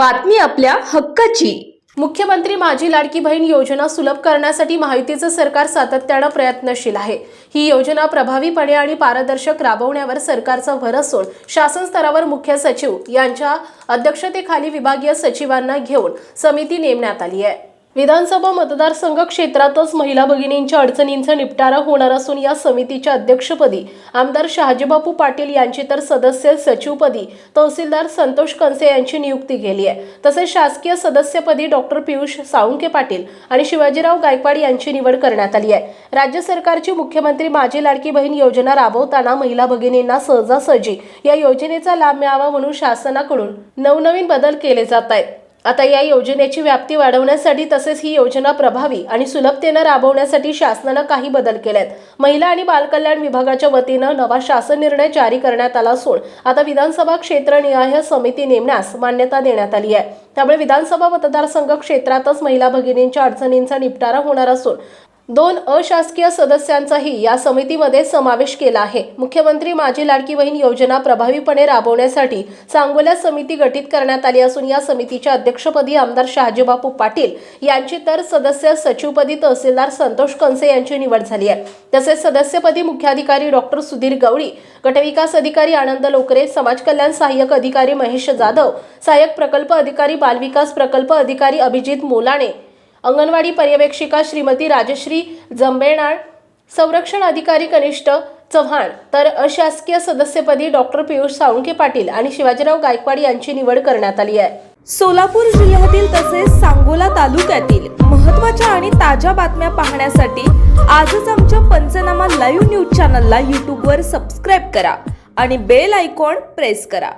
बातमी आपल्या हक्काची. मुख्यमंत्री माझी लाडकी बहीण योजना सुलभ करण्यासाठी महायुतीचं सरकार सातत्यानं प्रयत्नशील आहे. ही योजना प्रभावीपणे आणि पारदर्शक राबवण्यावर सरकारचा भर असून शासन स्तरावर मुख्य सचिव यांच्या अध्यक्षतेखाली विभागीय सचिवांना घेऊन समिती नेमण्यात आली आहे. विधानसभा मतदारसंघ क्षेत्रातच महिला भगिनींच्या अडचणींचा निपटारा होणार असून या समितीच्या अध्यक्षपदी आमदार शहाजीबापू पाटील यांची तर सदस्य सचिवपदी तहसीलदार संतोष कंसे यांची नियुक्ती केली आहे. तसेच शासकीय सदस्यपदी डॉक्टर पियुष साळुंके पाटील आणि शिवाजीराव गायकवाड यांची निवड करण्यात आली आहे. राज्य सरकारची मुख्यमंत्री माझी लाडकी बहीण योजना राबवताना महिला भगिनींना सहजासहजी या योजनेचा लाभ मिळावा म्हणून शासनाकडून नवनवीन बदल केले जात आहेत. आता या योजनेची व्याप्ती वाढवण्यासाठी तसेच ही योजना प्रभावी आणि सुलभतेनं राबवण्यासाठी शासनानं काही बदल केलेत. महिला आणि बालकल्याण विभागाच्या वतीनं नवा शासन निर्णय जारी करण्यात आला असून आता विधानसभा क्षेत्रनिहाय समिती नेमण्यास मान्यता देण्यात आली आहे. त्यामुळे विधानसभा मतदारसंघ क्षेत्रातच महिला भगिनींच्या अडचणींचा निपटारा होणार असून दोन अशासकीय सदस्यांचाही या समितीमध्ये समावेश केला आहे. मुख्यमंत्री माझी लाडकी बहीण योजना प्रभावीपणे राबवण्यासाठी सांगोला समिती गठीत करण्यात आली असून या समितीच्या अध्यक्षपदी आमदार शहाजीबापू पाटील यांची तर सदस्य सचिवपदी तहसीलदार संतोष कंसे यांची निवड झाली आहे. तसेच सदस्यपदी मुख्याधिकारी डॉक्टर सुधीर गवळी गटविकास अधिकारी आनंद लोकरे समाज कल्याण सहाय्यक अधिकारी महेश जाधव सहाय्यक प्रकल्प अधिकारी बालविकास प्रकल्प अधिकारी अभिजित मोलाणे अंगणवाडी पर्यवेक्षिका श्रीमती राजश्री जंबेणाळ संरक्षण अधिकारी कनिष्ठ चव्हाण तर अशासकीय सदस्यपदी डॉक्टर पियुष साळुंके पाटील आणि शिवाजीराव गायकवाड यांची निवड करण्यात आली आहे. सोलापूर जिल्ह्यातील तसेच सांगोला तालुक्यातील महत्त्वाच्या आणि ताज्या बातम्या पाहण्यासाठी आजच आमच्या पंचनामा लाईव्ह न्यूज चॅनलला यूट्यूबवर सबस्क्राईब करा आणि बेल आयकॉन प्रेस करा.